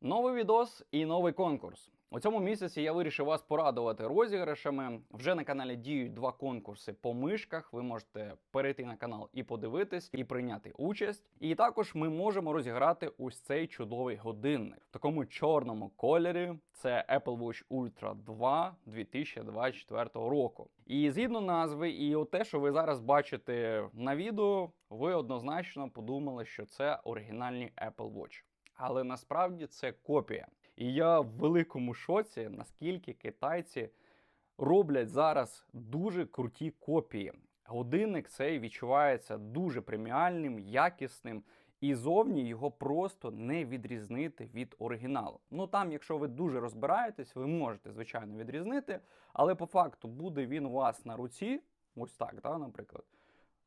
Новий відос і новий конкурс. У цьому місяці я вирішив вас порадувати розіграшами. Вже на каналі діють два конкурси по мишках. Ви можете перейти на канал і подивитись, і прийняти участь. І також ми можемо розіграти ось цей чудовий годинник в такому чорному кольорі. Це Apple Watch Ultra 2 2024 року. І згідно назви, і от те, що ви зараз бачите на відео, ви однозначно подумали, що це оригінальні Apple Watch. Але насправді це копія. І я в великому шоці, наскільки китайці роблять зараз дуже круті копії. Годинник цей відчувається дуже преміальним, якісним, і зовні його просто не відрізнити від оригіналу. Ну там, якщо ви дуже розбираєтесь, ви можете звичайно відрізнити, але по факту буде він у вас на руці, ось так, да, наприклад.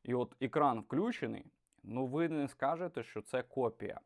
І от екран включений, ну ви не скажете, що це копія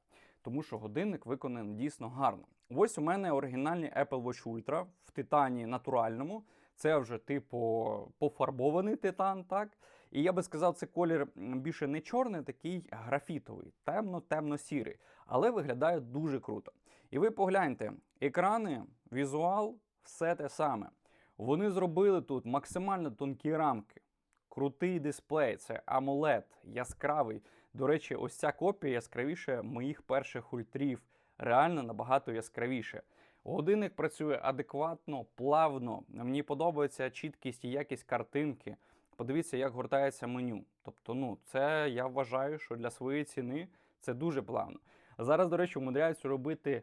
тому що годинник виконаний дійсно гарно. Ось у мене оригінальний Apple Watch Ultra в титані натуральному. Це вже типу пофарбований титан, так? І я би сказав, це колір більше не чорний, такий графітовий, темно-темно-сірий, але виглядає дуже круто. І ви погляньте, екрани, візуал, все те саме. Вони зробили тут максимально тонкі рамки. Крутий дисплей, це AMOLED, яскравий. До речі, ось ця копія яскравіше моїх перших ультрів. Реально набагато яскравіше. Годинник працює адекватно, плавно. Мені подобається чіткість і якість картинки. Подивіться, як гортається меню. Тобто, ну, це я вважаю, що для своєї ціни це дуже плавно. Зараз, до речі, умудряються робити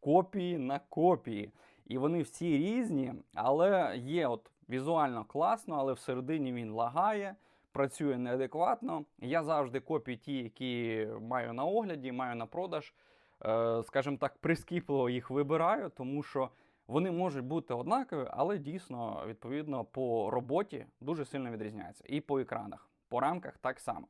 копії на копії. І вони всі різні, але є от візуально класно, але всередині він лагає, працює неадекватно. Я завжди копії ті, які маю на огляді, маю на продаж. е, Скажімо так, прискіпливо їх вибираю, тому що вони можуть бути однакові, але дійсно, відповідно, по роботі дуже сильно відрізняються. І по екранах, по рамках так само.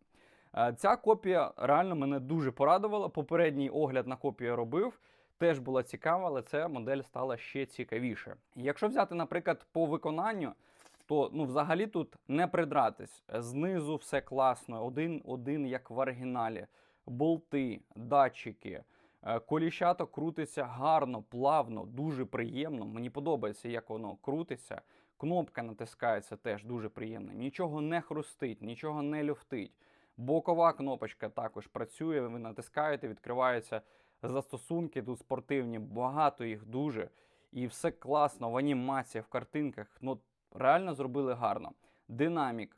Е, Ця копія реально мене дуже порадувала. Попередній огляд на копію я робив. Теж була цікава, але ця модель стала ще цікавіше. Якщо взяти, наприклад, по виконанню, то ну, взагалі тут не придратись. Знизу все класно, один-один, як в оригіналі. Болти, датчики, е, коліщато крутиться гарно, плавно, дуже приємно. Мені подобається, як воно крутиться. Кнопка натискається теж дуже приємно. Нічого не хрустить, нічого не люфтить. Бокова кнопочка також працює, ви натискаєте, відкриваються застосунки тут спортивні, багато їх дуже. І все класно в анімаціях, в картинках. Ну, реально зробили гарно. Динамік,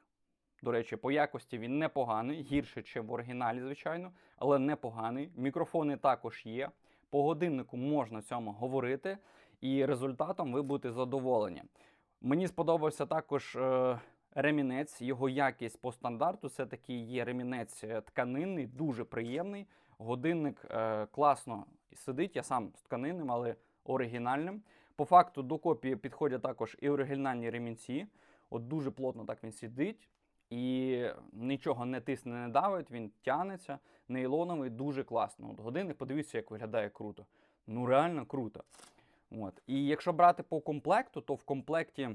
до речі, по якості він непоганий, гірше, ніж в оригіналі, звичайно, але непоганий. Мікрофони також є. По годиннику можна цьому говорити, і результатом ви будете задоволені. Мені сподобався також е, ремінець, його якість по стандарту. Це такий є ремінець е, тканинний, дуже приємний. Годинник е, класно сидить, я сам з тканинним, але оригінальним. По факту до копії підходять також і оригінальні ремінці. От дуже плотно так він сидить. І нічого не тисне, не давить, він тянеться. Нейлоновий, дуже класно. От годинник, подивіться, як виглядає круто. Ну, реально круто. От. І якщо брати по комплекту, то в комплекті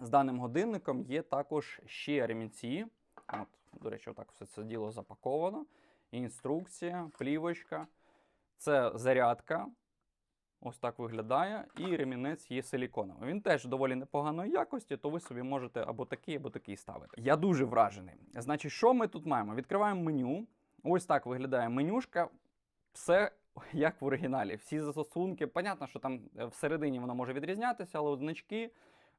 з даним годинником є також ще ремінці. От, до речі, отак все це діло запаковано. Інструкція, плівочка. Це зарядка. Ось так виглядає. І ремінець є силіконовий. Він теж доволі непоганої якості, то ви собі можете або такий, або такий ставити. Я дуже вражений. Значить, що ми тут маємо? Відкриваємо меню. Ось так виглядає менюшка. Все як в оригіналі. Всі застосунки. Понятно, що там е, всередині воно може відрізнятися, але значки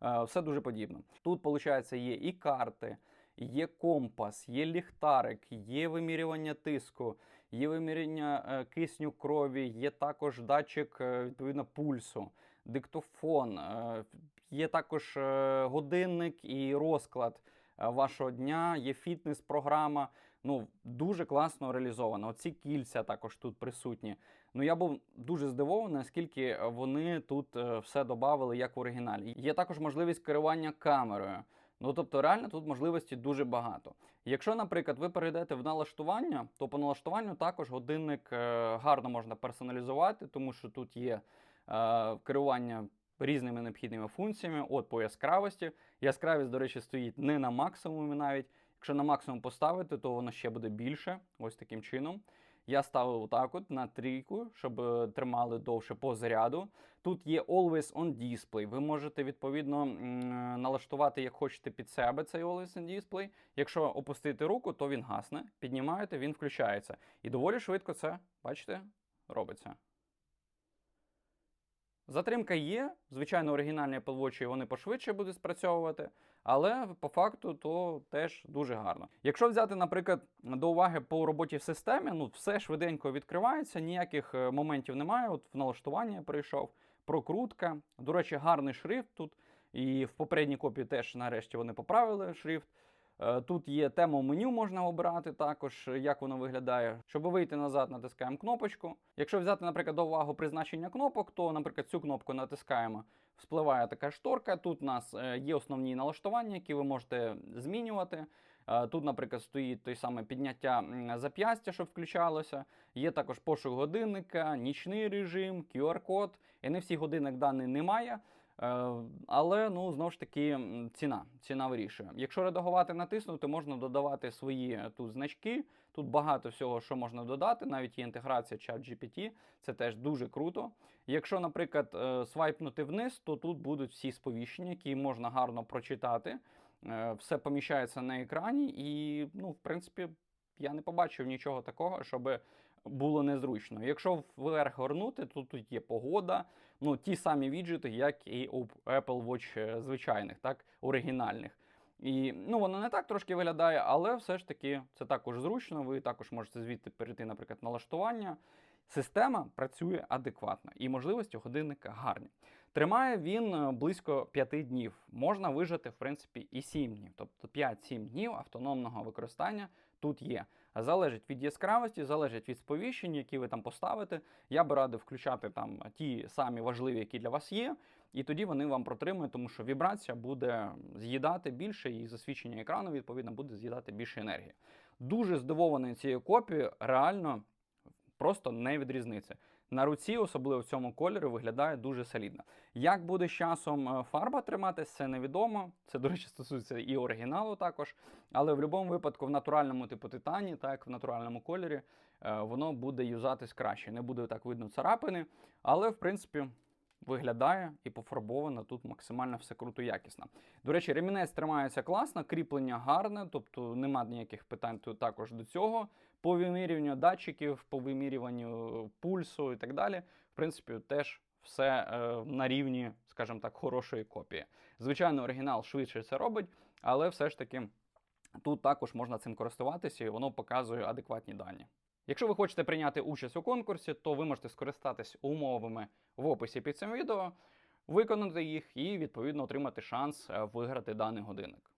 е, все дуже подібно. Тут, виходить, є і карти, є компас, є ліхтарик, є вимірювання тиску, є вимірювання е, кисню крові, є також датчик е, відповідно пульсу, диктофон, е, є також годинник і розклад вашого дня, є фітнес-програма. Ну, дуже класно реалізовано. Оці кільця також тут присутні. Ну, я був дуже здивований, наскільки вони тут все додали, як в оригіналі. Є також можливість керування камерою. Ну, тобто, реально тут можливості дуже багато. Якщо, наприклад, ви перейдете в налаштування, то по налаштуванню також годинник е, гарно можна персоналізувати, тому що тут є е, керування різними необхідними функціями. От по яскравості. Яскравість, до речі, стоїть не на максимумі навіть. Якщо на максимум поставити, то воно ще буде більше, ось таким чином. Я ставив отак от на трійку, щоб е, тримали довше по заряду. Тут є Always on Display. Ви можете відповідно налаштувати, як хочете під себе цей Always on Display. Якщо опустити руку, то він гасне. Піднімаєте, він включається. І доволі швидко це, бачите, робиться. Затримка є. Звичайно, оригінальні Apple Watch вони пошвидше будуть спрацьовувати, але по факту то теж дуже гарно. Якщо взяти, наприклад, до уваги по роботі в системі, ну все швиденько відкривається, ніяких е, моментів немає. От в налаштування я перейшов, прокрутка. До речі, гарний шрифт тут. І в попередній копії теж нарешті вони поправили шрифт. Е, Тут є тему меню, можна обирати також, е, як воно виглядає. Щоб вийти назад, натискаємо кнопочку. Якщо взяти, наприклад, до уваги призначення кнопок, то, наприклад, цю кнопку натискаємо, вспливає така шторка. Тут у нас е, є основні налаштування, які ви можете змінювати. Тут, наприклад, стоїть той саме підняття зап'ястя, щоб включалося. Є також пошук годинника, нічний режим, QR-код. NFC годинник даний немає. Е, Але ну знову ж таки ціна. Ціна вирішує. Якщо редагувати натиснути, можна додавати свої е, тут значки. Тут багато всього, що можна додати. Навіть є інтеграція ChatGPT, це теж дуже круто. Якщо, наприклад, е, свайпнути вниз, то тут будуть всі сповіщення, які можна гарно прочитати. Все поміщається на екрані, і, ну, в принципі, я не побачив нічого такого, щоб було незручно. Якщо вверх горнути, то тут є погода, ну, ті самі віджити, як і у Apple Watch е, звичайних, так, оригінальних. І ну, воно не так трошки виглядає, але все ж таки це також зручно. Ви також можете звідти перейти, наприклад, налаштування. Система працює адекватно і можливості годинника гарні. Тримає він е, близько 5 днів. Можна вижити, в принципі, і 7 днів. Тобто 5-7 днів автономного використання тут є. Залежить від яскравості, залежить від сповіщень, які ви там поставите. Я би радив включати там ті самі важливі, які для вас є, і тоді вони вам протримують, тому що вібрація буде з'їдати більше, і засвідчення екрану, відповідно, буде з'їдати більше енергії. Дуже здивований цією копією, реально просто не відрізниться. На руці, особливо в цьому кольорі, виглядає дуже солідно. Як буде з часом е, фарба триматись, це невідомо. Це, до речі, стосується і оригіналу також. Але в будь-якому випадку в натуральному типу титані, так в натуральному кольорі, е, воно буде юзатись краще. Не буде так видно царапини, але в принципі. Виглядає і пофарбовано тут максимально все круто якісно. До речі, ремінець тримається класно, кріплення гарне, тобто нема ніяких питань тут також до цього. По вимірюванню датчиків, по вимірюванню пульсу і так далі. В принципі, теж все е, на рівні, скажімо так, хорошої копії. Звичайно, оригінал швидше це робить, але все ж таки тут також можна цим користуватися і воно показує адекватні дані. Якщо ви хочете прийняти участь у конкурсі, то ви можете скористатись умовами в описі під цим відео, виконати їх і відповідно отримати шанс е, виграти даний годинник.